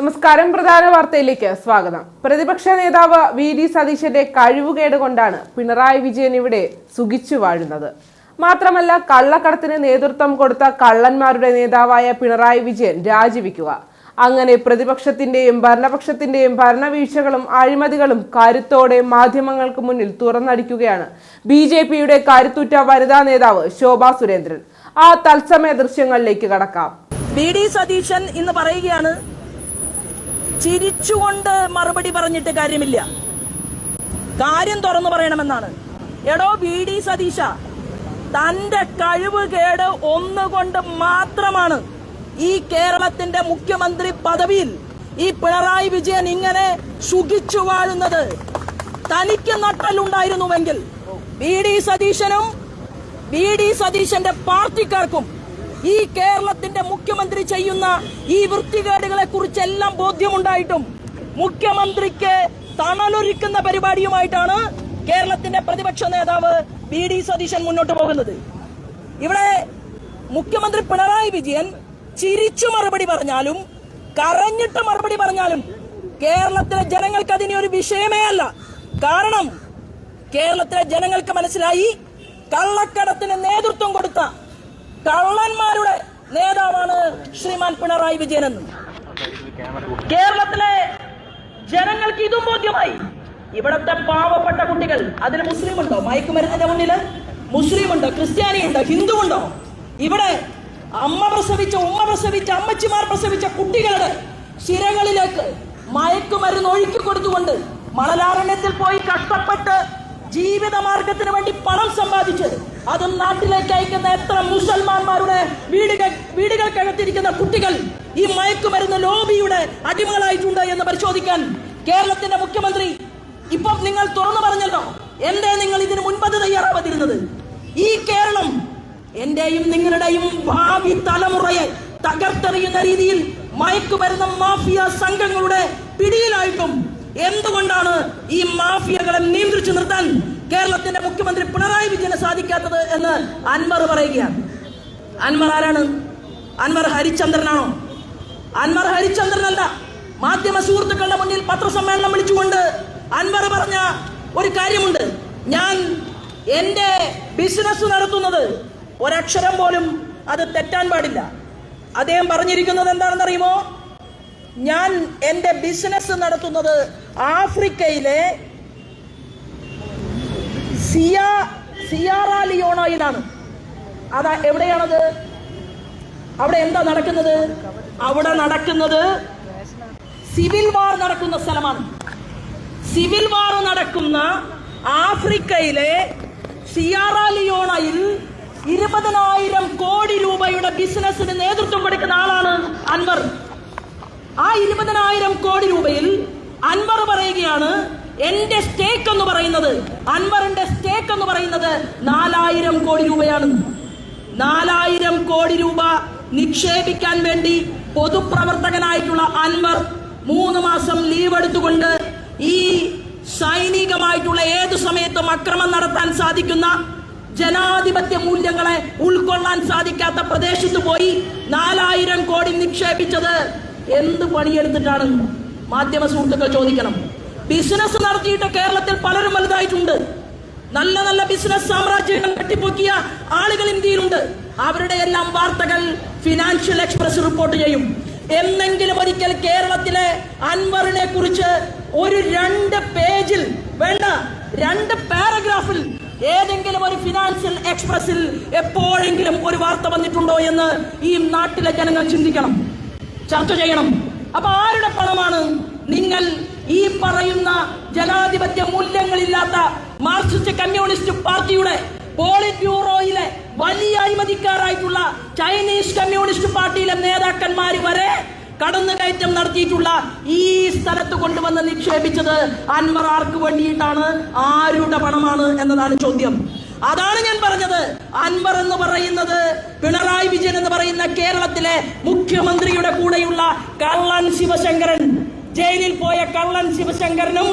നമസ്കാരം പ്രധാന വാർത്തയിലേക്ക് സ്വാഗതം. പ്രതിപക്ഷ നേതാവ് വി ഡി സതീശന്റെ കഴിവുകേട് കൊണ്ടാണ് പിണറായി വിജയൻ ഇവിടെ സുഖിച്ചു വാഴുന്നത്. മാത്രമല്ല കള്ളക്കടത്തിന് നേതൃത്വം കൊടുത്ത കള്ളന്മാരുടെ നേതാവായ പിണറായി വിജയൻ രാജിവെക്കുക. അങ്ങനെ പ്രതിപക്ഷത്തിന്റെയും ഭരണപക്ഷത്തിന്റെയും ഭരണവീഴ്ചകളും അഴിമതികളും കരുത്തോടെ മാധ്യമങ്ങൾക്ക് മുന്നിൽ തുറന്നടിക്കുകയാണ് ബി ജെ പിയുടെ കരുത്തുറ്റ വനിതാ നേതാവ് ശോഭാ സുരേന്ദ്രൻ. ആ തത്സമയ ദൃശ്യങ്ങളിലേക്ക് കടക്കാം. ബി ഡി സതീശൻ ഇന്ന് പറയുകയാണ് ചിരിച്ചുകൊണ്ട് മറുപടി പറഞ്ഞിട്ട് കാര്യമില്ല. കാര്യം തുറന്നു പറയണമെന്നാണ്. എടോ വി ഡി സതീശ തന്റെ കഴിവ് കേട് ഒന്നുകൊണ്ട് മാത്രമാണ് ഈ കേരളത്തിന്റെ മുഖ്യമന്ത്രി പദവിയിൽ ഈ പിണറായി വിജയൻ ഇങ്ങനെ സുഖിച്ചു വാഴുന്നത്. തനിക്ക് നട്ടലുണ്ടായിരുന്നുവെങ്കിൽ വി ഡി സതീശനും വി ഡി സതീശന്റെ പാർട്ടിക്കാർക്കും ഈ കേരളത്തിന്റെ മുഖ്യമന്ത്രി ചെയ്യുന്ന ഈ വൃത്തികേടുകളെ കുറിച്ചെല്ലാം ബോധ്യമുണ്ടായിട്ടും മുഖ്യമന്ത്രിക്ക് തണലൊരുക്കുന്ന പരിപാടിയുമായിട്ടാണ് കേരളത്തിന്റെ പ്രതിപക്ഷ നേതാവ് വി ഡി സതീശൻ മുന്നോട്ട് പോകുന്നത്. ഇവിടെ മുഖ്യമന്ത്രി പിണറായി വിജയൻ ചിരിച്ചു മറുപടി പറഞ്ഞാലും കരഞ്ഞിട്ട് മറുപടി പറഞ്ഞാലും കേരളത്തിലെ ജനങ്ങൾക്ക് അതിനെ ഒരു വിഷയമേ അല്ല. കാരണം കേരളത്തിലെ ജനങ്ങൾക്ക് മനസ്സിലായി കള്ളക്കടത്തിന് നേതൃത്വം കൊടുത്ത കള്ളന്മാരുടെ നേതാവാണ് ശ്രീമാൻ പിണറായി വിജയൻ എന്ന് കേരളത്തിലെ ജനങ്ങൾക്ക് ഇതും ബോധ്യമായി. ഇവിടത്തെ പാവപ്പെട്ട കുട്ടികൾ അതിൽ മുസ്ലിം ഉണ്ടോ മയക്കുമരുന്നിന്റെ മുന്നിൽ മുസ്ലിം ഉണ്ടോ ക്രിസ്ത്യാനി ഉണ്ടോ ഹിന്ദു ഉണ്ടോ ഇവിടെ അമ്മ പ്രസവിച്ച ഉമ്മ പ്രസവിച്ച അമ്മച്ചിമാർ പ്രസവിച്ച കുട്ടികളുടെ ശിരകളിലേക്ക് മയക്കുമരുന്ന് ഒഴുക്കി കൊടുത്തുകൊണ്ട് മണലാരണ്യത്തിൽ പോയി കഷ്ടപ്പെട്ട് ജീവിത മാർഗത്തിന് വേണ്ടി പണം സമ്പാദിച്ച് അതും നാട്ടിലേക്ക് അയക്കുന്ന എത്ര മുസൽമാന്മാരുടെ വീടുകൾ വീടുകൾ വീടുകൾക്കകത്തിരിക്കുന്ന കുട്ടികൾ ഈ മയക്കുമരുന്ന് ലോബിയുടെ അടിമകളായിട്ടുണ്ട് എന്ന് പരിശോധിക്കാൻ കേരളത്തിന്റെ മുഖ്യമന്ത്രി ഇപ്പം നിങ്ങൾ തുറന്നു പറഞ്ഞല്ലോ എന്തേ നിങ്ങൾ ഇതിന് മുൻപത് തയ്യാറാവാതിരുന്നത്? ഈ കേരളം എന്റെയും നിങ്ങളുടെയും ഭാവി തലമുറയെ തകർത്തെറിയുന്ന രീതിയിൽ മയക്കുമരുന്ന മാഫിയ സംഘങ്ങളുടെ പിടിയിലായിട്ടും എന്തുകൊണ്ടാണ് ഈ മാഫിയകളെ നിയന്ത്രിച്ചു നിർത്താൻ കേരളത്തിന്റെ മുഖ്യമന്ത്രി പിണറായി വിജയന് സാധിക്കാത്തത് എന്ന് അൻവർ പറയുകയാണ്. അൻവർ ആരാണ്? അൻവർ ഹരിചന്ദ്രനാണോ? അൻവർ ഹരിചന്ദ്രനല്ല. മാധ്യമ സുഹൃത്തുക്കളുടെ മുന്നിൽ പത്രസമ്മേളനം വിളിച്ചുകൊണ്ട് അൻവർ പറഞ്ഞ ഒരു കാര്യമുണ്ട്. ഞാൻ എന്റെ ബിസിനസ് നടത്തുന്നത് ഒരക്ഷരം പോലും അത് തെറ്റാൻ പാടില്ല. അദ്ദേഹം പറഞ്ഞിരിക്കുന്നത് എന്താണെന്നറിയുമോ? ഞാൻ എന്റെ ബിസിനസ് നടത്തുന്നത് ആഫ്രിക്കയിലെ സിയാ സിയാറ ലിയോണയിലാണ് അതാ എവിടെയാണത്? അവിടെ എന്താ നടക്കുന്നത്? അവിടെ നടക്കുന്നത് സിവിൽ വാർ നടക്കുന്ന സ്ഥലമാണ്. സിവിൽ വാർ നടക്കുന്ന ആഫ്രിക്കയിലെ സിയാറ ലിയോണയിൽ ഇരുപതിനായിരം കോടി രൂപയുടെ ബിസിനസ്സിന് നേതൃത്വം കൊടുക്കുന്ന ആളാണ് അൻവർ. ആ ഇരുപതിനായിരം കോടി രൂപയിൽ അൻവർ പറയുകയാണ് എന്റെ സ്റ്റേക്ക് എന്ന് പറയുന്നത് അൻവറിന്റെ സ്റ്റേക്ക് എന്ന് പറയുന്നത് നാലായിരം കോടി രൂപയാണ്. നാലായിരം കോടി രൂപ നിക്ഷേപിക്കാൻ വേണ്ടി പൊതുപ്രവർത്തകനായിട്ടുള്ള അൻവർ മൂന്ന് മാസം ലീവ് എടുത്തുകൊണ്ട് ഈ സൈനികമായിട്ടുള്ള ഏതു സമയത്തും അക്രമം നടത്താൻ സാധിക്കുന്ന ജനാധിപത്യ മൂല്യങ്ങളെ ഉൾക്കൊള്ളാൻ സാധിക്കാത്ത പ്രദേശത്ത് പോയി നാലായിരം കോടി നിക്ഷേപിച്ചത് എന്ത് പണിയെടുത്തിട്ടാണ്? മാധ്യമ സുഹൃത്തുക്കൾ ചോദിക്കണം. ബിസിനസ് നടത്തിയിട്ട് കേരളത്തിൽ പലരും വലുതായിട്ടുണ്ട്. നല്ല നല്ല ബിസിനസ് സാമ്രാജ്യങ്ങൾ കെട്ടിപ്പൊക്കിയ ആളുകൾ ഇന്ത്യയിലുണ്ട്. അവരുടെ എല്ലാം വാർത്തകൾ ഫിനാൻഷ്യൽ എക്സ്പ്രസ് റിപ്പോർട്ട് ചെയ്യും. എന്നെങ്കിലും ഒരിക്കൽ കേരളത്തിലെ അൻവറിനെ കുറിച്ച് ഒരു രണ്ട് പേജിൽ വേണ്ട രണ്ട് പാരഗ്രാഫിൽ ഏതെങ്കിലും ഒരു ഫിനാൻഷ്യൽ എക്സ്പ്രസിൽ എപ്പോഴെങ്കിലും ഒരു വാർത്ത വന്നിട്ടുണ്ടോ എന്ന് ഈ നാട്ടിലെ ജനങ്ങൾ ചിന്തിക്കണം. ചർച്ച ചെയ്യണം. അപ്പൊ ആരുടെ പണമാണ്? നിങ്ങൾ ഈ പറയുന്ന ജനാധിപത്യ മൂല്യങ്ങളില്ലാത്ത മാർക്സിസ്റ്റ് കമ്മ്യൂണിസ്റ്റ് പാർട്ടിയുടെ പോളിറ്റ് ബ്യൂറോയിലെ വലിയ അഴിമതിക്കാരായിട്ടുള്ള ചൈനീസ് കമ്മ്യൂണിസ്റ്റ് പാർട്ടിയിലെ നേതാക്കന്മാർ വരെ കടന്നുകയറ്റം നടത്തിയിട്ടുള്ള ഈ സ്ഥലത്ത് കൊണ്ടുവന്ന് നിക്ഷേപിച്ചത് അൻവർ ആർക്ക് വേണ്ടിയിട്ടാണ്? ആരുടെ പണമാണ് എന്നതാണ് ചോദ്യം. അതാണ് ഞാൻ പറഞ്ഞത്. അൻവർ എന്ന് പറയുന്നത് പിണറായി വിജയൻ എന്ന് പറയുന്ന കേരളത്തിലെ മുഖ്യമന്ത്രിയുടെ കൂടെയുള്ള കള്ളൻ ശിവശങ്കരൻ ജയിലിൽ പോയ കള്ളൻ ശിവശങ്കരനും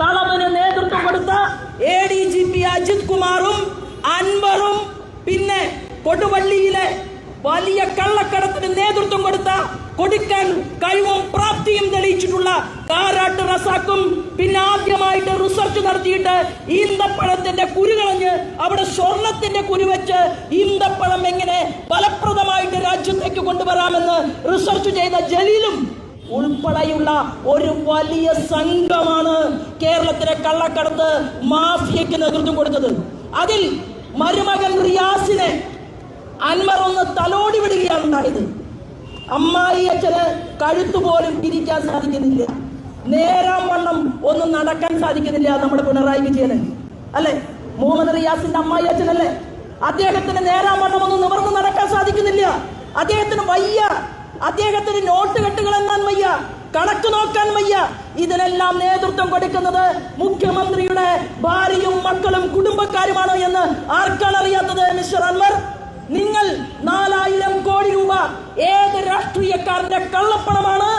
കളവന് നേതൃത്വം കൊടുത്ത A D G P Ajith കുമാറും അൻവറും പിന്നെ കൊടുവള്ളിയിലെ വലിയ കള്ളക്കടത്തിന് നേതൃത്വം കൊടുത്ത കൊടുക്കാൻ കഴിവും പ്രാപ്തിയും തെളിയിച്ചിട്ടുള്ള കാരാട്ട് റസാക്കും പിന്നെ ആദ്യമായിട്ട് റിസർച്ച് നടത്തിയിട്ട് ഈന്തപ്പഴത്തിന്റെ കുരു കളഞ്ഞ് അവിടെ സ്വർണത്തിന്റെ കുരു വെച്ച് ഈന്തപ്പഴം എങ്ങനെ ഫലപ്രദമായിട്ട് രാജ്യത്തേക്ക് കൊണ്ടുവരാമെന്ന് റിസർച്ച് ചെയ്ത ജലീലും ഉൾപ്പെടെയുള്ള ഒരു വലിയ സംഘമാണ് കേരളത്തിലെ കള്ളക്കടത്ത് മാഫിയക്ക് നേതൃത്വം കൊടുത്തത്. അതിൽ മരുമകൻ റിയാസിനെ അൻവർ ഒന്ന് തലോടി വിടുകയാണ് ഉണ്ടായത്. അമ്മായി അച്ഛന് കഴുത്തുപോലും തിരിക്കാൻ സാധിക്കുന്നില്ല. നേരാം വണ്ണം ഒന്നും നടക്കാൻ സാധിക്കുന്നില്ല നമ്മുടെ പിണറായി വിജയന്. അല്ലെ? മുഹമ്മദ് റിയാസിന്റെ അമ്മായി അച്ഛനല്ലേ? അദ്ദേഹത്തിന് നേരാം വണ്ണം ഒന്നും നിവർന്ന് നടക്കാൻ സാധിക്കുന്നില്ല. അദ്ദേഹത്തിന് വയ്യ അദ്ദേഹത്തിന് നോട്ട് കെട്ടുകൾ എണ്ണാൻ വയ്യ. കണക്ക് നോക്കാൻ വയ്യ. ഇതിനെല്ലാം നേതൃത്വം കൊടുക്കുന്നത് മുഖ്യമന്ത്രിയുടെ ഭാര്യയും മക്കളും കുടുംബക്കാരുമാണ് എന്ന് ആർക്കാണ് അറിയാത്തത് മിസ്റ്റർ അൻവർ? നിങ്ങൾ നാലായിരം കോടി രൂപ ഏത് രാഷ്ട്രീയക്കാരന്റെ കള്ളപ്പണമാണ്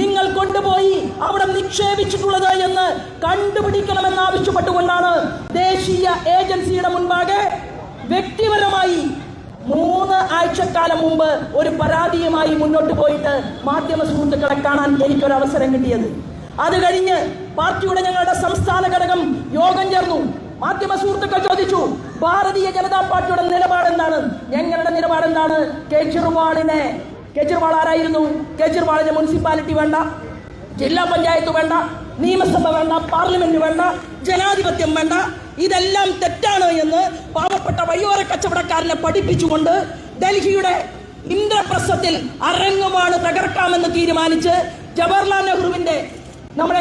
നിങ്ങൾ കൊണ്ടുപോയി അവിടെ നിക്ഷേപിച്ചിട്ടുള്ളത് എന്ന് കണ്ടുപിടിക്കണമെന്ന് ആവശ്യപ്പെട്ടുകൊണ്ടാണ് ദേശീയ ഏജൻസിയുടെ മുൻപാകെ വ്യക്തിപരമായി മൂന്ന് ആഴ്ചക്കാലം മുമ്പ് ഒരു പരാതിയുമായി മുന്നോട്ട് പോയിട്ട് മാധ്യമ സുഹൃത്തുക്കളെ കാണാൻ എനിക്കൊരു അവസരം കിട്ടിയത്. അത് കഴിഞ്ഞ് പാർട്ടിയുടെ ഞങ്ങളുടെ സംസ്ഥാന ഘടകം യോഗം ചേർന്നു. മാധ്യമ സുഹൃത്തുക്കൾ ചോദിച്ചു ഭാരതീയ ജനതാ പാർട്ടിയുടെ നിലപാട് എന്താണ് ഞങ്ങളുടെ നിലപാട് എന്താണ് കേജ്രിവാളിനെ കേജ്രിവാൾ ആരായിരുന്നു? കെജ്രിവാളിന്റെ മുനിസിപ്പാലിറ്റി വേണ്ട ജില്ലാ പഞ്ചായത്ത് വേണ്ട നിയമസഭ വേണ്ട പാർലമെന്റ് വേണ്ട ജനാധിപത്യം വേണ്ട ഇതെല്ലാം തെറ്റാണ് എന്ന് പാവപ്പെട്ട വഴിയോര കച്ചവടക്കാരനെ പഠിപ്പിച്ചുകൊണ്ട് ഡൽഹിയുടെ ഇന്ദ്രപ്രസ്ഥത്തിൽ അരങ്ങുമാണ് തകർക്കാമെന്ന് തീരുമാനിച്ച് ജവഹർലാൽ നെഹ്റുവിന്റെ നമ്മുടെ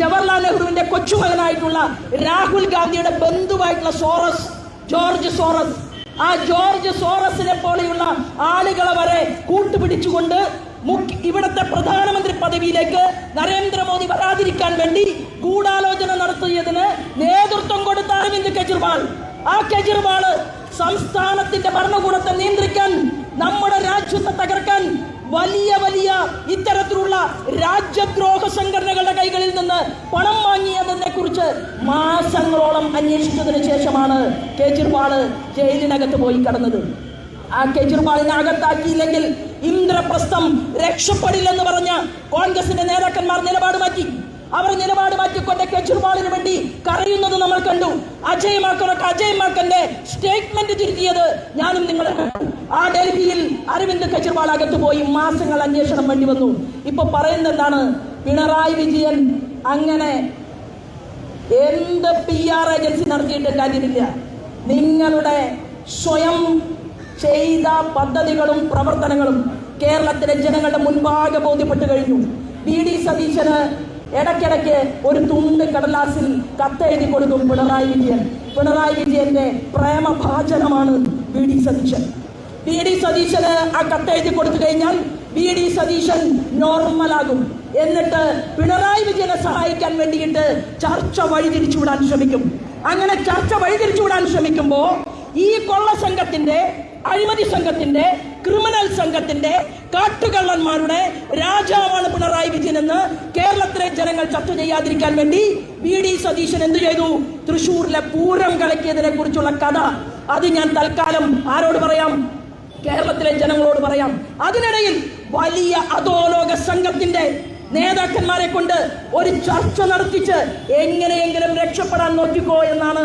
ജവഹർലാൽ നെഹ്റുവിന്റെ കൊച്ചുമകനായിട്ടുള്ള രാഹുൽ ഗാന്ധിയുടെ ബന്ധുവായിട്ടുള്ള സോറസ് ജോർജ് സോറസ്. ആ ജോർജ് സോറസിനെ പോലെയുള്ള ആളുകളെ വരെ കൂട്ടുപിടിച്ചുകൊണ്ട് ഇവിടുത്തെ പ്രധാനമന്ത്രി പദവിയിലേക്ക് നരേന്ദ്രമോദി വരാതിരിക്കാൻ വേണ്ടി ഗൂഢാലോചന നടത്തിയതിന് നേതൃത്വം കൊടുത്ത അരവിന്ദ് കെജ്രിവാൾ. ആ കെജ്രിവാൾ സംസ്ഥാനത്തിന്റെ ഭരണകൂടത്തെ നിയന്ത്രിക്കാൻ നമ്മുടെ രാജ്യത്തെ തകർക്കാൻ വലിയ വലിയ ഇത്തരത്തിലുള്ള രാജ്യദ്രോഹ സംഘടനകളുടെ കൈകളിൽ നിന്ന് പണം വാങ്ങിയതിനെ കുറിച്ച് മാസങ്ങളോളം അന്വേഷിച്ചതിന് ശേഷമാണ് കേജ്രിവാൾ ജയിലിനകത്ത് പോയി കടന്നത്. ആ കെജ്രിവാളിനെ അകത്താക്കിയില്ലെങ്കിൽ ഇന്ദ്രപ്രസ്ഥം രക്ഷപ്പെടില്ലെന്ന് പറഞ്ഞ കോൺഗ്രസിന്റെ നേതാക്കന്മാർ നിലപാട് മാറ്റി. അവർ നിലപാട് മാറ്റിക്കൊണ്ട് കെജ്രിവാളിന് വേണ്ടി കരയുന്നത് നമ്മൾ കണ്ടു. അജയ് മാക്കനൊക്കെ അജയ് മാക്കന്റെ സ്റ്റേറ്റ്മെന്റ് തിരുത്തിയത് ഞാനും നിങ്ങൾ ആ ഡൽഹിയിൽ അരവിന്ദ് കെജ്രിവാൾ അകത്ത് പോയി മാസങ്ങൾ അന്വേഷണം വേണ്ടി വന്നു. ഇപ്പൊ പറയുന്നത് എന്താണ്? പിണറായി വിജയൻ അങ്ങനെ എന്ത് പി ആർ ഏജൻസി നടത്തിയിട്ട് കാര്യമില്ല. നിങ്ങളുടെ സ്വയം ചെയ്ത പദ്ധതികളും പ്രവർത്തനങ്ങളും കേരളത്തിലെ ജനങ്ങളുടെ മുൻപാകെ ബോധ്യപ്പെട്ടു കഴിഞ്ഞു. വി. ഡി. സതീശന് ഇടയ്ക്കിടയ്ക്ക് ഒരു തുണ്ട് കടലാസിൽ കത്തെഴുതി കൊടുക്കും പിണറായി വിജയൻ. പിണറായി വിജയന്റെ പ്രേമഭാചനമാണ് V D Satheesan. V D സതീശന് ആ കത്തെഴുതി കൊടുത്തു കഴിഞ്ഞാൽ വി ഡി സതീശൻ നോർമലാകും. എന്നിട്ട് പിണറായി വിജയനെ സഹായിക്കാൻ വേണ്ടിയിട്ട് ചർച്ച വഴിതിരിച്ചുവിടാൻ ശ്രമിക്കും. അങ്ങനെ ചർച്ച വഴിതിരിച്ചുവിടാൻ ശ്രമിക്കുമ്പോ ഈ കൊള്ള സംഘത്തിന്റെ അഴിമതി സംഘത്തിന്റെ ക്രിമിനൽ സംഘത്തിന്റെ കാട്ടുകള്ളന്മാരുടെ രാജാവാണ് പിണറായി വിജയൻ എന്ന് കേരളത്തിലെ ജനങ്ങൾ ചർച്ച ചെയ്യാതിരിക്കാൻ വേണ്ടി വി ഡി സതീശൻ എന്ത് ചെയ്തു? തൃശൂരിലെ പൂരം കലക്കിയതിനെ കുറിച്ചുള്ള കഥ. അത് ഞാൻ തൽക്കാലം ആരോട് പറയാം? കേരളത്തിലെ ജനങ്ങളോട് പറയാം. അതിനിടയിൽ വലിയ അധോലോക സംഘത്തിന്റെ നേതാക്കന്മാരെ കൊണ്ട് ഒരു ചർച്ച നടത്തിച്ച് എങ്ങനെയെങ്കിലും രക്ഷപ്പെടാൻ നോക്കിക്കോ എന്നാണ്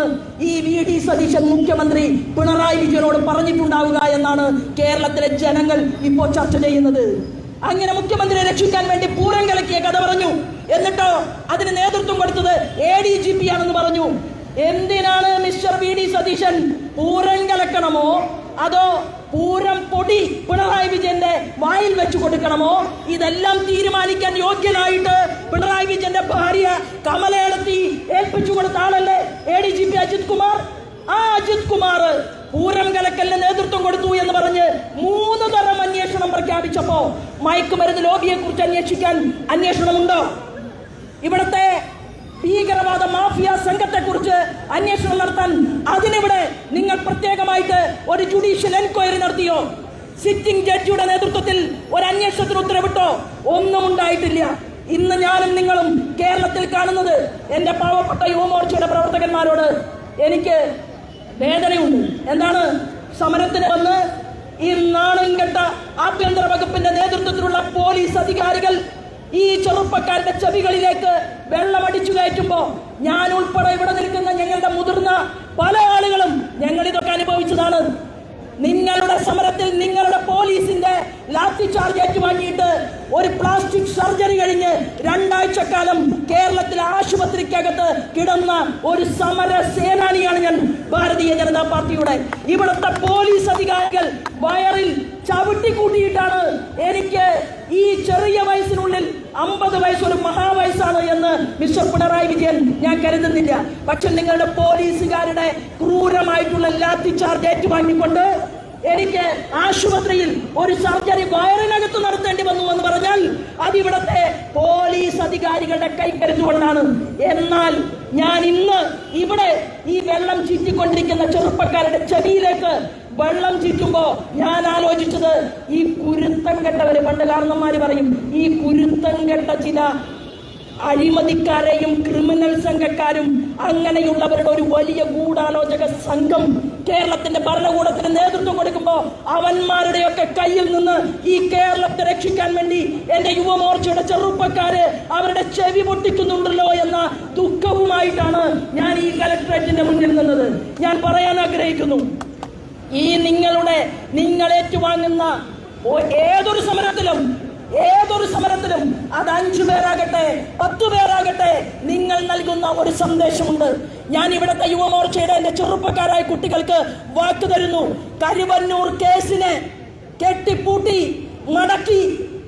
ഈ വി ഡി സതീശൻ മുഖ്യമന്ത്രി പിണറായി വിജയനോട് പറഞ്ഞിട്ടുണ്ടാവുക എന്നാണ് കേരളത്തിലെ ജനങ്ങൾ ഇപ്പോൾ ചർച്ച ചെയ്യുന്നത്. അങ്ങനെ മുഖ്യമന്ത്രിയെ രക്ഷിക്കാൻ വേണ്ടി പൂരം കലക്കിയ കഥ പറഞ്ഞു. എന്നിട്ടോ അതിന് നേതൃത്വം കൊടുത്തത് എ ഡി ജി പി ആണെന്ന് പറഞ്ഞു. എന്തിനാണ് mister V D Satheesan Pooram കലക്കണമോ? അതോ പൂരം പൊടി പിണറായി വിജയന്റെ വായിൽ വെച്ചു കൊടുക്കണമോ? ഇതെല്ലാം തീരുമാനിക്കാൻ യോഗ്യനായിട്ട് പിണറായി വിജയന്റെ ഭാര്യ കമലയെടുത്തി ഏൽപ്പിച്ചു കൊടുത്ത ആളല്ലേ? A D G P Ajith Kumar? ആ അജിത് കുമാർ പൂരം കലക്കലിന് നേതൃത്വം കൊടുത്തു എന്ന് പറഞ്ഞ് മൂന്ന് തരം അന്വേഷണം പ്രഖ്യാപിച്ചപ്പോ മയക്കുമരുന്ന് ലോബിയെ കുറിച്ച് അന്വേഷിക്കാൻ അന്വേഷണമുണ്ടോ? ഇവിടുത്തെ ഭീകരവാദ മാഫിയ സംഘത്തെ കുറിച്ച് അന്വേഷണം നടത്താൻ അതിനിവിടെ നിങ്ങൾ പ്രത്യേകമായിട്ട് ഒരു ജുഡീഷ്യൽ എൻക്വയറി നടത്തിയോ? സിറ്റിംഗ് ജഡ്ജിയുടെ നേതൃത്വത്തിൽ ഒരു അന്വേഷണത്തിന് ഉത്തരവിട്ടോ? ഒന്നും ഉണ്ടായിട്ടില്ല. ഇന്ന് ഞാനും നിങ്ങളും കേരളത്തിൽ കാണുന്നത് എന്റെ പാവപ്പെട്ട യുവമോർച്ചയുടെ പ്രവർത്തകന്മാരോട് എനിക്ക് വേദനയുണ്ട്. എന്താണ്? സമരത്തിന് വന്ന് ഈ നാണം കെട്ട ആഭ്യന്തര വകുപ്പിന്റെ നേതൃത്വത്തിലുള്ള പോലീസ് അധികാരികൾ ഈ ചെറുപ്പക്കാരുടെ ചെവികളിലേക്ക് വെള്ളമടിച്ചു കയറ്റുമ്പോ ഞാൻ ഉൾപ്പെടെ ഇവിടെ നിൽക്കുന്ന ഞങ്ങളുടെ മുതിർന്ന പല ആളുകളും ഞങ്ങൾ ഇതൊക്കെ അനുഭവിച്ചതാണ്. നിങ്ങളുടെ സമരത്തിൽ നിങ്ങളുടെ പോലീസിന്റെ ലാത്തി ചാർജ് ഏറ്റുവാങ്ങിയിട്ട് ഒരു പ്ലാസ്റ്റിക് സർജറി കഴിഞ്ഞ് രണ്ടാഴ്ചക്കാലം കേരളത്തിലെ ആശുപത്രിക്കകത്ത് കിടന്ന ഒരു സമര സേനാനിയാണ് ഞാൻ ഭാരതീയ ജനതാ പാർട്ടിയുടെ. ഇവിടുത്തെ പോലീസ് അധികാരികൾ വയറിൽ ചവിട്ടിക്കൂട്ടിയിട്ടാണ് എനിക്ക് ഈ ചെറിയ വയസ്സിനുള്ളിൽ അമ്പത് വയസ്സൊരു ഒരു മഹാവയസ്സാണ് എന്ന് മിസ്റ്റർ പിണറായി വിജയൻ ഞാൻ കരുതുന്നില്ല. പക്ഷെ നിങ്ങളുടെ പോലീസുകാരുടെ ക്രൂരമായിട്ടുള്ള ലാത്തി ചാർജ് ഏറ്റുവാങ്ങിക്കൊണ്ട് എനിക്ക് ആശുപത്രിയിൽ ഒരു സർജറി വയറിനകത്ത് നടത്തേണ്ടി വന്നു എന്ന് പറഞ്ഞാൽ അതിവിടത്തെ പോലീസ് അധികാരികളുടെ കൈക്കരുത്തുകൊണ്ടാണ് എന്നാൽ ഞാൻ ഇന്ന് ഇവിടെ ഈ വെള്ളം ചീറ്റിക്കൊണ്ടിരിക്കുന്ന ചെറുപ്പക്കാരുടെ ചെവിയിലേക്ക് വെള്ളം ചിറ്റുമ്പോ ഞാൻ ആലോചിച്ചത് ഈ കുരുത്തം കെട്ടവര് പണ്ട് കാരണന്മാര് പറയും ഈ കുരുത്തം കെട്ട ചില അഴിമതിക്കാരെയും ക്രിമിനൽ സംഘക്കാരും അങ്ങനെയുള്ളവരുടെ ഒരു വലിയ ഗൂഢാലോചക സംഘം കേരളത്തിന്റെ ഭരണകൂടത്തിന് നേതൃത്വം കൊടുക്കുമ്പോൾ അവന്മാരുടെയൊക്കെ കയ്യിൽ നിന്ന് ഈ കേരളത്തെ രക്ഷിക്കാൻ വേണ്ടി എന്റെ യുവമോർച്ചയുടെ ചെറുപ്പക്കാര് അവരുടെ ചെവി പൊട്ടിക്കുന്നുണ്ടല്ലോ എന്ന ദുഃഖവുമായിട്ടാണ് ഞാൻ ഈ കലക്ടറേറ്റിന്റെ മുന്നിൽ നിന്നത്. ഞാൻ പറയാൻ ആഗ്രഹിക്കുന്നു ഈ നിങ്ങളുടെ നിങ്ങൾ ഏറ്റുവാങ്ങുന്ന ഏതൊരു സമരത്തിലും ഏതൊരു സമരത്തിലും അത് അഞ്ചു പേരാകട്ടെ പത്തു പേരാകട്ടെ നിങ്ങൾ നൽകുന്ന ഒരു സന്ദേശമുണ്ട്. ഞാൻ ഇവിടുത്തെ യുവമോർച്ചയുടെ എന്റെ ചെറുപ്പക്കാരായ കുട്ടികൾക്ക് വാക്ക് തരുന്നു. കരുവന്നൂർ കേസിനെ കെട്ടിപ്പൂട്ടി മടക്കി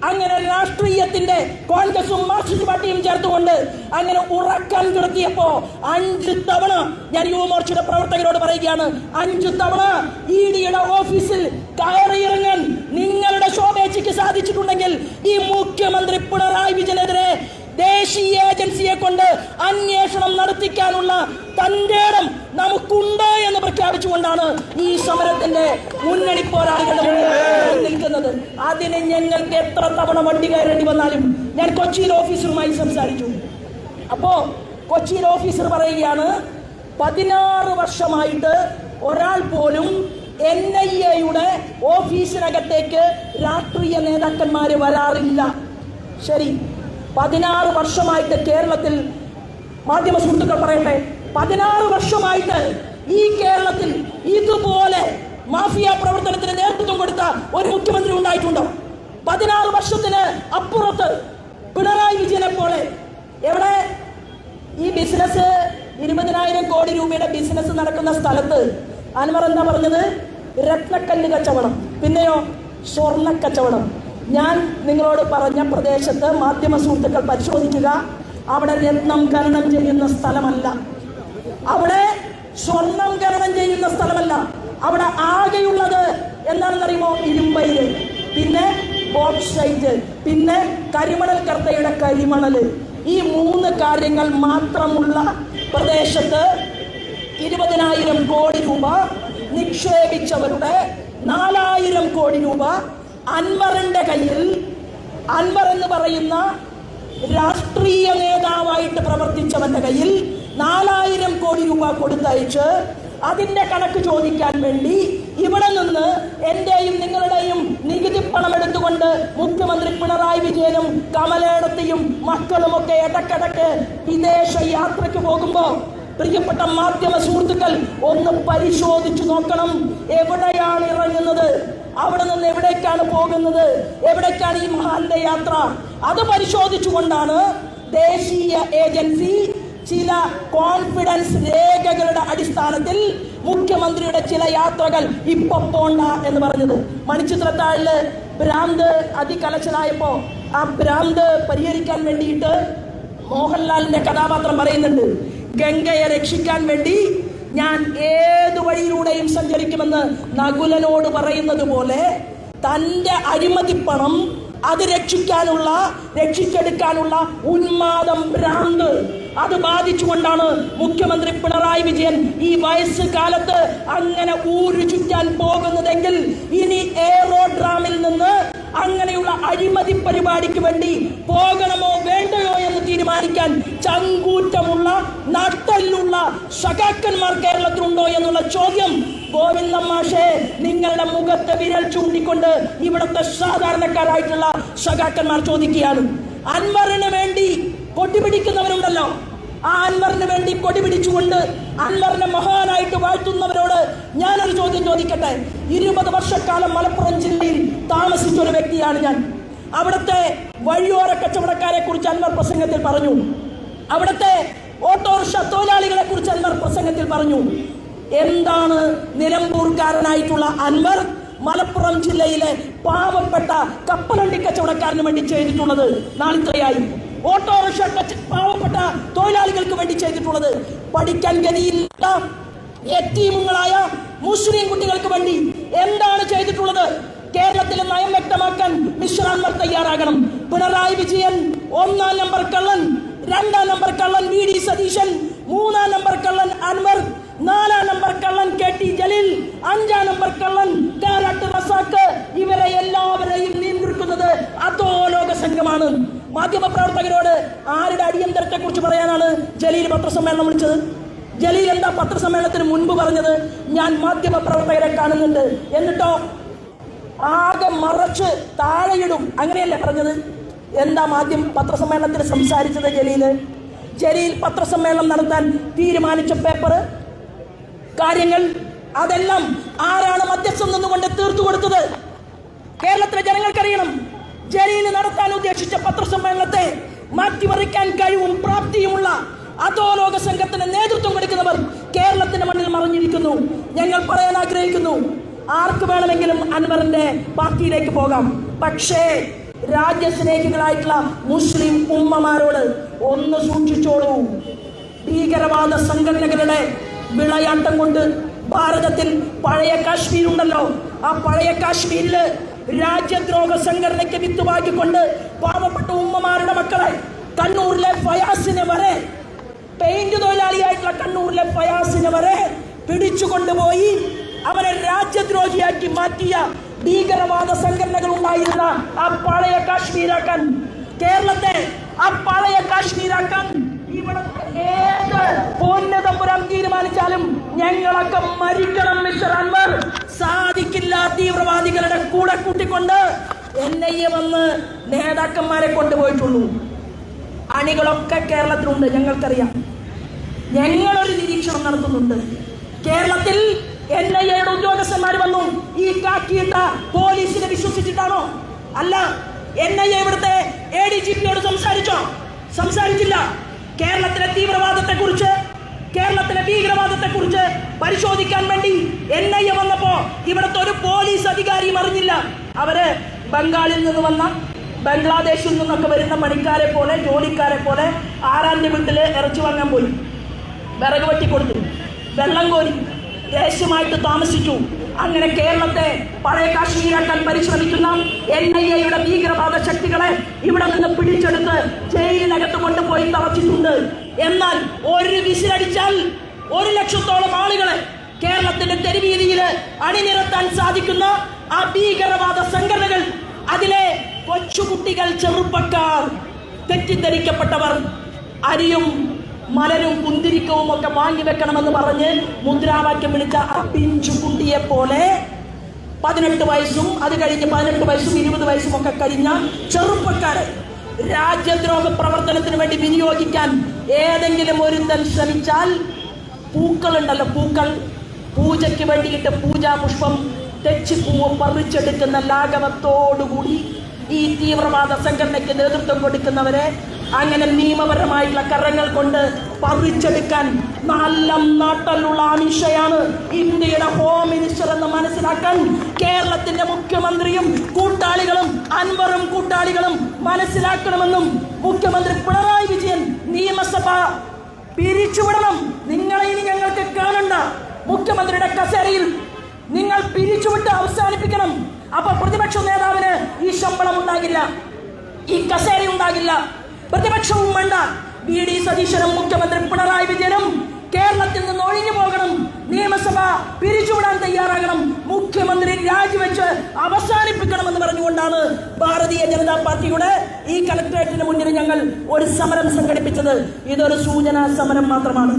അങ്ങനെ രാഷ്ട്രീയത്തിന്റെ കോൺഗ്രസും മാർക്സിസ്റ്റ് പാർട്ടിയും ചേർത്തുകൊണ്ട് അങ്ങനെ ഉറക്കാൻ കിടത്തിയപ്പോ അഞ്ച് തവണ ഞാൻ യുവമോർച്ചയുടെ പ്രവർത്തകരോട് പറയുകയാണ് അഞ്ച് തവണ ഇ ഡിയുടെ ഓഫീസിൽ കയറിയിറങ്ങാൻ നിങ്ങളുടെ ശോഭേച്ചയ്ക്ക് സാധിച്ചിട്ടുണ്ടെങ്കിൽ ഈ മുഖ്യമന്ത്രി പിണറായി വിജയനെതിരെ ദേശീയ ഏജൻസിയെ കൊണ്ട് അന്വേഷണം നടത്തിക്കാനുള്ള തന്റെ നമുക്കുണ്ട് എന്ന് പ്രഖ്യാപിച്ചുകൊണ്ടാണ് ഈ സമരത്തിന്റെ മുന്നണി പോരാളികളുടെ നിൽക്കുന്നത്. അതിന് ഞങ്ങൾക്ക് എത്ര തവണ വണ്ടി കയറേണ്ടി വന്നാലും ഞാൻ കൊച്ചിയിൽ ഓഫീസറുമായി സംസാരിച്ചു. അപ്പോ കൊച്ചിയിൽ ഓഫീസർ പറയുകയാണ് പതിനാറ് വർഷമായിട്ട് ഒരാൾ പോലും എൻ ഐ എയുടെ ഓഫീസിനകത്തേക്ക് രാഷ്ട്രീയ നേതാക്കന്മാര് വരാറില്ല. ശരി പതിനാറ് വർഷമായിട്ട് കേരളത്തിൽ മാധ്യമ സുഹൃത്തുക്കൾ പറയട്ടെ പതിനാറ് വർഷമായിട്ട് ഈ കേരളത്തിൽ ഇതുപോലെ മാഫിയ പ്രവർത്തനത്തിന് നേതൃത്വം കൊടുത്ത ഒരു മുഖ്യമന്ത്രി ഉണ്ടായിട്ടുണ്ടോ? പതിനാറ് വർഷത്തിന് അപ്പുറത്ത് പിണറായി വിജയനെ പോലെ എവിടെ? ഈ ബിസിനസ് ഇരുപതിനായിരം കോടി രൂപയുടെ ബിസിനസ് നടക്കുന്ന സ്ഥലത്ത്. അൻവർ എന്താ പറഞ്ഞത്? രത്നക്കല്ല് കച്ചവടം. പിന്നെയോ സ്വർണ കച്ചവടം ഞാൻ നിങ്ങളോട് പറഞ്ഞ പ്രദേശത്ത് മാധ്യമ സുഹൃത്തുക്കൾ പരിശോധിക്കുക. അവിടെ രത്നം ഖനനം ചെയ്യുന്ന സ്ഥലമല്ല. അവിടെ സ്വർണം ഖനനം ചെയ്യുന്ന സ്ഥലമല്ല. അവിടെ ആകെയുള്ളത് എന്താണെന്നറിയുമോ? ഇരുമ്പയിൽ. പിന്നെ ബോക്സൈറ്റ് പിന്നെ കരിമണൽ കർത്തയുടെ കരിമണൽ. ഈ മൂന്ന് കാര്യങ്ങൾ മാത്രമുള്ള പ്രദേശത്ത് ഇരുപതിനായിരം കോടി രൂപ നിക്ഷേപിച്ചവരുടെ നാലായിരം കോടി രൂപ അൻവറിന്റെ കയ്യിൽ അൻവർ എന്ന് പറയുന്ന രാഷ്ട്രീയ നേതാവായിട്ട് പ്രവർത്തിച്ചവന്റെ കയ്യിൽ നാലായിരം കോടി രൂപ കൊടുത്തയച്ച് അതിന്റെ കണക്ക് ചോദിക്കാൻ വേണ്ടി ഇവിടെ നിന്ന് എന്റെയും നിങ്ങളുടെയും നികുതി പണം എടുത്തുകൊണ്ട് മുഖ്യമന്ത്രി പിണറായി വിജയനും കമലേടത്തെയും മക്കളുമൊക്കെ ഇടക്കിടക്ക് വിദേശ യാത്രയ്ക്ക് പോകുമ്പോ പ്രിയപ്പെട്ട മാധ്യമ സുഹൃത്തുക്കൾ ഒന്ന് പരിശോധിച്ചു നോക്കണം. എവിടെയാണ് ഇറങ്ങുന്നത്? അവിടെ നിന്ന് എവിടേക്കാണ് പോകുന്നത്? എവിടേക്കാണ് ഈ മഹാന്റെ യാത്ര? അത് പരിശോധിച്ചുകൊണ്ടാണ് ദേശീയ ഏജൻസി ചില കോൺഫിഡൻസ് രേഖകളുടെ അടിസ്ഥാനത്തിൽ മുഖ്യമന്ത്രിയുടെ ചില യാത്രകൾ ഇപ്പൊ പോണ്ട എന്ന് പറഞ്ഞത്. മണിച്ചിത്രത്താഴിൽ ഭ്രാന്ത് അതികലശനായപ്പോ ആ ഭ്രാന്ത് പരിഹരിക്കാൻ വേണ്ടിയിട്ട് മോഹൻലാലിന്റെ കഥാപാത്രം പറയുന്നുണ്ട്. ഗംഗയെ രക്ഷിക്കാൻ വേണ്ടി ഞാൻ ഏത് വഴിയിലൂടെയും സഞ്ചരിക്കുമെന്ന് നകുലനോട് പറയുന്നത് പോലെ തന്റെ അഴിമതിപ്പണം അത് രക്ഷിക്കാനുള്ള രക്ഷിച്ചെടുക്കാനുള്ള ഉന്മാദം ഭ്രാന്ത്. അത് ബാധിച്ചുകൊണ്ടാണ് മുഖ്യമന്ത്രി പിണറായി വിജയൻ ഈ വയസ്സ് കാലത്ത് അങ്ങനെ ഊരു ചുറ്റാൻ പോകുന്നതെങ്കിൽ ഇനി എയറോഡ്രാമിൽ നിന്ന് അങ്ങനെയുള്ള അഴിമതി പരിപാടിക്ക് വേണ്ടി പോകണമോ വേണ്ടയോ എന്ന് തീരുമാനിക്കാൻ ചങ്കൂറ്റമുള്ള നട്ടലുള്ള സഖാക്കന്മാർ കേരളത്തിലുണ്ടോ എന്നുള്ള ചോദ്യം ഗോവിന്ദ മാഷേ നിങ്ങളുടെ മുഖത്ത് വിരൽ ചൂണ്ടിക്കൊണ്ട് ഇവിടുത്തെ സാധാരണക്കാരായിട്ടുള്ള സഖാക്കന്മാർ ചോദിക്കുകയാണ്. അൻവറിന് വേണ്ടി കൊട്ടിപിടിക്കുന്നവരുണ്ടല്ലോ ആ അൻവറിന് വേണ്ടി കൊടി പിടിച്ചുകൊണ്ട് അൻവറിനെ മഹാനായിട്ട് വാഴ്ത്തുന്നവരോട് ഞാനൊരു ചോദ്യം ചോദിക്കട്ടെ? ഇരുപത് വർഷക്കാലം മലപ്പുറം ജില്ലയിൽ താമസിച്ച ഒരു വ്യക്തിയാണ് ഞാൻ. അവിടുത്തെ വഴിയോര കച്ചവടക്കാരെ കുറിച്ച് അൻവർ പ്രസംഗത്തിൽ പറഞ്ഞു. അവിടുത്തെ ഓട്ടോറിക്ഷ തൊഴിലാളികളെ കുറിച്ച് അൻവർ പ്രസംഗത്തിൽ പറഞ്ഞു. എന്താണ് നിലമ്പൂർക്കാരനായിട്ടുള്ള അൻവർ? മലപ്പുറം ജില്ലയിലെ പാവപ്പെട്ട കപ്പലണ്ടി കച്ചവടക്കാരന് വേണ്ടി ചെയ്തിട്ടുള്ളത് നാളിത്രയായി. ഓട്ടോറിക്ഷ പാവപ്പെട്ട തൊഴിലാളികൾക്ക് വേണ്ടി ചെയ്തിട്ടുള്ളത് പഠിക്കാൻ ഗതിയില്ല എത്തീമുകളായ മുസ്ലിം കുട്ടികൾക്ക് വേണ്ടി എന്താണ് ചെയ്തിട്ടുള്ളത്? കേരളത്തിലെ നയം വ്യക്തമാക്കാൻ മിശ്രാൻമാർ തയ്യാറാകണം. പിണറായി വിജയൻ ഒന്നാം നമ്പർ കള്ളൻ രണ്ടാം നമ്പർ കള്ളൻ വി ഡി സതീശൻ മൂന്നാം നമ്പർ കള്ളൻ അൻവർ നാലാം നമ്പർ കള്ളൻ കെ ടി ജലീൽ അഞ്ചാം നമ്പർ കള്ളൻ കാരാട്ട് റസാക്ക്. ഇവരെ എല്ലാവരെയും നിയന്ത്രിക്കുന്നത് അധോലോക സംഘമാണ് മാധ്യമപ്രവർത്തകരോട് ആരുടെ അടിയന്തരത്തെ കുറിച്ച് പറയാനാണ് ജലീൽ പത്രസമ്മേളനം വിളിച്ചത്? ജലീൽ എന്താ പത്രസമ്മേളനത്തിന് മുൻപ് പറഞ്ഞത് ഞാൻ മാധ്യമ പ്രവർത്തകരെ കാണുന്നുണ്ട്. എന്നിട്ടോ? ആകെ മറച്ച് താഴെയിടും. അങ്ങനെയല്ലേ പറഞ്ഞത്? എന്താ മാധ്യമ പത്രസമ്മേളനത്തിൽ സംസാരിച്ചത് ജലീൽ? ജലീൽ പത്രസമ്മേളനം നടത്താൻ തീരുമാനിച്ച പേപ്പർ കാര്യങ്ങൾ? അതെല്ലാം ആരാണ് മധ്യസ്ഥം നിന്നുകൊണ്ട് തീർത്തു കൊടുത്തത്? കേരളത്തിലെ ജനങ്ങൾക്കറിയണം. ജലീൽ നടത്താൻ ഉദ്ദേശിച്ച പത്രസമ്മേളനത്തെ മാറ്റിമറിക്കാൻ കഴിവും പ്രാപ്തിയുമുള്ള അധോലോക സംഘത്തിന് നേതൃത്വം കൊടുക്കുന്നവർ കേരളത്തിന്റെ മണ്ണിൽ മറിഞ്ഞിരിക്കുന്നു. ഞങ്ങൾ പറയാൻ ആഗ്രഹിക്കുന്നു ആർക്ക് വേണമെങ്കിലും അൻവറിന്റെ പാർട്ടിയിലേക്ക് പോകാം. പക്ഷേ രാജ്യസ്നേഹികളായിട്ടുള്ള മുസ്ലിം ഉമ്മമാരോട് ഒന്ന് സൂക്ഷിച്ചോളൂ. ഭീകരവാദ സംഘടനകളുടെ വിളയാട്ടം കൊണ്ട് ഭാരതത്തിൽ പഴയ കാശ്മീർ ഉണ്ടല്ലോ. ആ പഴയ കാശ്മീരിൽ രാജ്യദ്രോഹ സംഘടനയ്ക്ക് വിത്തുവാക്കിക്കൊണ്ട് പാവപ്പെട്ട ഉമ്മമാരുടെ മക്കളെ കണ്ണൂരിലെ ഫയാസിനെ വരെ പെയിന്റ് തൊഴിലാളിയായിട്ടുള്ള കണ്ണൂരിലെ ഫയാസിനെ വരെ പിടിച്ചുകൊണ്ടുപോയി. അവരെ രാജ്യദ്രോഹിയാക്കി മാറ്റിയ ഭീകരവാദ സംഘടനകൾ ഉണ്ടായിരുന്ന ആ പഴയ കാശ്മീരാക്കാൻ കേരളത്തെ ആ പഴയ കാശ്മീരാക്കാൻ ഏത് തീരുമാനിച്ചാലും ഞങ്ങളൊക്കെ മരിക്കണം മിസ്റ്റർ അൻവർ. സാധിക്കില്ല തീവ്രവാദികളുടെ കൂടെ കൂട്ടിക്കൊണ്ട് എൻ ഐ എ വന്ന് നേതാക്കന്മാരെ കൊണ്ടുപോയിട്ടുള്ളൂ. അണികളൊക്കെ കേരളത്തിലുണ്ട് ഞങ്ങൾക്കറിയാം. ഞങ്ങളൊരു നിരീക്ഷണം നടത്തുന്നുണ്ട്. കേരളത്തിൽ എൻ ഐ എയുടെ ഉദ്യോഗസ്ഥന്മാർ വന്നു. ഈ കാക്കിയിട്ട പോലീസിനെ വിശ്വസിച്ചിട്ടാണോ? അല്ല എൻ ഐ എ ഇവിടുത്തെ എ ഡി ജി പിയോട് സംസാരിച്ചോ? സംസാരിച്ചില്ല. കേരളത്തിലെ തീവ്രവാദത്തെ കുറിച്ച് കേരളത്തിലെ ഭീകരവാദത്തെ കുറിച്ച് പരിശോധിക്കാൻ വേണ്ടി എൻ ഐ എ വന്നപ്പോ ഇവിടുത്തെ ഒരു പോലീസ് അധികാരിയും അറിഞ്ഞില്ല. അവർ ബംഗാളിൽ നിന്ന് വന്ന ബംഗ്ലാദേശിൽ നിന്നൊക്കെ വരുന്ന പണിക്കാരെ പോലെ ജോലിക്കാരെ പോലെ ആറാന്റെ വീട്ടിൽ ഇറച്ചി വാങ്ങാൻ പോയി. വിറക് വെട്ടി കൊടുത്തു. വെള്ളം കോരി ദേശമായിട്ട് താമസിച്ചു. അങ്ങനെ കേരളത്തെ പഴയ കാശ്മീരാക്കാൻ പരിശ്രമിക്കുന്ന എൻ ഐ എയുടെ ഭീകരവാദ ശക്തികളെ ഇവിടെ നിന്ന് പിടിച്ചെടുത്ത് ജയിലിനകത്ത് കൊണ്ടുപോയി തറച്ചിട്ടുണ്ട്. എന്നാൽ ഒരു വിസിലടിച്ചാൽ ഒരു ലക്ഷത്തോളം ആളുകളെ കേരളത്തിന്റെ തെരുവീതിയിൽ അണിനിരത്താൻ സാധിക്കുന്ന ആ ഭീകരവാദ സംഘടനകൾ അതിലെ കൊച്ചുകുട്ടികൾ ചെറുപ്പക്കാർ തെറ്റിദ്ധരിക്കപ്പെട്ടവർ അരിയും മലരും കുന്തിരിക്കവും ഒക്കെ വാങ്ങി വെക്കണമെന്ന് പറഞ്ഞ് മുദ്രാവാക്യം വിളിച്ച ആ പിഞ്ചു കുട്ടിയെ പോലെ പതിനെട്ട് വയസ്സും അത് കഴിഞ്ഞ് പതിനെട്ട് വയസ്സും ഇരുപത് വയസ്സും ഒക്കെ കഴിഞ്ഞ ചെറുപ്പക്കാരെ രാജ്യദ്രോഹ പ്രവർത്തനത്തിന് വേണ്ടി വിനിയോഗിക്കാൻ ഏതെങ്കിലും ഒരുത്തൻ ശ്രമിച്ചാൽ പൂക്കളുണ്ടല്ലോ പൂക്കൾ. പൂജയ്ക്ക് വേണ്ടിയിട്ട് പൂജാ പുഷ്പം തെച്ചിപ്പൂവ് പറിച്ചെടുക്കുന്ന ലാഘവത്തോടുകൂടി ഈ തീവ്രവാദ സംഘടനയ്ക്ക് നേതൃത്വം കൊടുക്കുന്നവരെ അങ്ങനെ നിയമപരമായിട്ടുള്ള കരങ്ങൾ കൊണ്ട് പറിച്ചെടുക്കാൻ നല്ല നാട്ടിലുള്ള അമിഷയാണ് ഇന്ത്യയുടെ ഹോം മിനിസ്റ്റർ എന്ന് മനസ്സിലാക്കാൻ കേരളത്തിന്റെ മുഖ്യമന്ത്രിയും കൂട്ടാളികളും അൻവറും കൂട്ടാളികളും മനസ്സിലാക്കണമെന്നും മുഖ്യമന്ത്രി പിണറായി വിജയൻ നിയമസഭ പിരിച്ചുവിടണം. നിങ്ങളെ ഇനി ഞങ്ങൾക്ക് കാണണ്ട. മുഖ്യമന്ത്രിയുടെ കസേരയിൽ നിങ്ങൾ പിരിച്ചുവിട്ട് അവസാനിപ്പിക്കണം. അപ്പൊ പ്രതിപക്ഷ നേതാവിന് ഈ ശമ്പളം ഉണ്ടാകില്ല ഈ കസേര ഉണ്ടാകില്ല. പ്രതിപക്ഷവും വേണ്ട. വി ഡി സതീശനും മുഖ്യമന്ത്രി പിണറായി വിജയനും കേരളത്തിൽ നിന്ന് ഒഴിഞ്ഞു പോകണം. നിയമസഭ പിരിച്ചുവിടാൻ തയ്യാറാകണം. മുഖ്യമന്ത്രി രാജിവെച്ച് അവസാനിപ്പിക്കണമെന്ന് പറഞ്ഞുകൊണ്ടാണ് ഭാരതീയ ജനതാ പാർട്ടിയുടെ ഈ കളക്ട്രേറ്റിന് മുന്നിൽ ഞങ്ങൾ ഒരു സമരം സംഘടിപ്പിച്ചത്. ഇതൊരു സൂചനാ സമരം മാത്രമാണ്.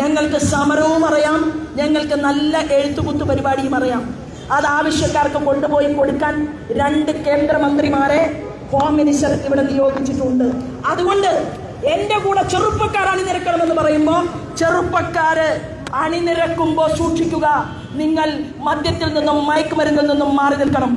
ഞങ്ങൾക്ക് സമരവും അറിയാം. ഞങ്ങൾക്ക് നല്ല എഴുത്തുകുത്ത് പരിപാടിയും അറിയാം. അത് ആവശ്യക്കാർക്ക് കൊണ്ടുപോയി കൊടുക്കാൻ രണ്ട് കേന്ദ്രമന്ത്രിമാരെ ഹോം മിനിസ്റ്റർ ഇവിടെ നിയോഗിച്ചിട്ടുണ്ട്. അതുകൊണ്ട് എന്റെ കൂടെ ചെറുപ്പക്കാർ അണിനിരക്കണമെന്ന് പറയുമ്പോൾ ചെറുപ്പക്കാര് അണിനിരക്കുമ്പോൾ സൂക്ഷിക്കുക. നിങ്ങൾ മദ്യത്തിൽ നിന്നും മയക്കുമരുന്നിൽ നിന്നും മാറി നിൽക്കണം.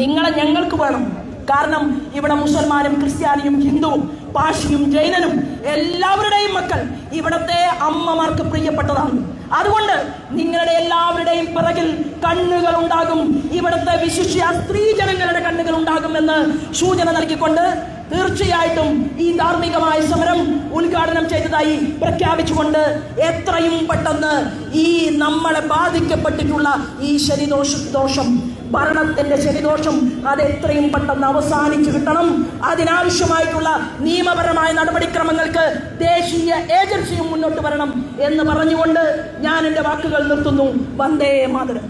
നിങ്ങളെ ഞങ്ങൾക്ക് വേണം. കാരണം ഇവിടെ മുസൽമാനും ക്രിസ്ത്യാനിയും ഹിന്ദുവും പാഷിയും ജൈനനും എല്ലാവരുടെയും മക്കൾ ഇവിടത്തെ അമ്മമാർക്ക് പ്രിയപ്പെട്ടതാണ്. അതുകൊണ്ട് നിങ്ങളുടെ എല്ലാവരുടെയും പിറകിൽ കണ്ണുകൾ ഉണ്ടാകും ഇവിടുത്തെ വിശിഷ്യ സ്ത്രീ ജനങ്ങളുടെ കണ്ണുകൾ ഉണ്ടാകും എന്ന് സൂചന നൽകിക്കൊണ്ട് തീർച്ചയായിട്ടും ഈ ധാർമ്മികമായ സമരം ഉദ്ഘാടനം ചെയ്തതായി പ്രഖ്യാപിച്ചുകൊണ്ട് എത്രയും പെട്ടെന്ന് ഈ നമ്മളെ ബാധിക്കപ്പെട്ടിട്ടുള്ള ഈ ശനിദോഷ ദോഷം ഭരണത്തിന്റെ ശനിദോഷം അത് എത്രയും പെട്ടെന്ന് അവസാനിച്ചു കിട്ടണം. അതിനാവശ്യമായിട്ടുള്ള നിയമപരമായ നടപടിക്രമങ്ങൾക്ക് ദേശീയ ഏജൻസിയും മുന്നോട്ട് വരണം എന്ന് പറഞ്ഞുകൊണ്ട് ഞാൻ എന്റെ വാക്കുകൾ നിർത്തുന്നു. വന്ദേ മാതരം.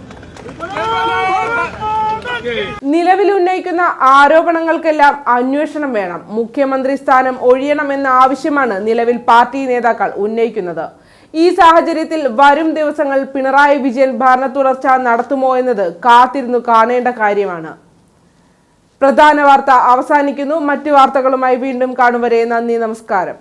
നിലവിൽ ഉന്നയിക്കുന്ന ആരോപണങ്ങൾക്കെല്ലാം അന്വേഷണം വേണം. മുഖ്യമന്ത്രി സ്ഥാനം ഒഴിയണമെന്ന ആവശ്യമാണ് നിലവിൽ പാർട്ടി നേതാക്കൾ ഉന്നയിക്കുന്നത്. ഈ സാഹചര്യത്തിൽ വരും ദിവസങ്ങൾ പിണറായി വിജയൻ ഭരണ തുടർച്ച നടത്തുമോ എന്നത് കാത്തിരുന്നു കാണേണ്ട കാര്യമാണ്. പ്രധാന വാർത്ത അവസാനിക്കുന്നു. മറ്റു വാർത്തകളുമായി വീണ്ടും കാണും വരെ. നന്ദി നമസ്കാരം.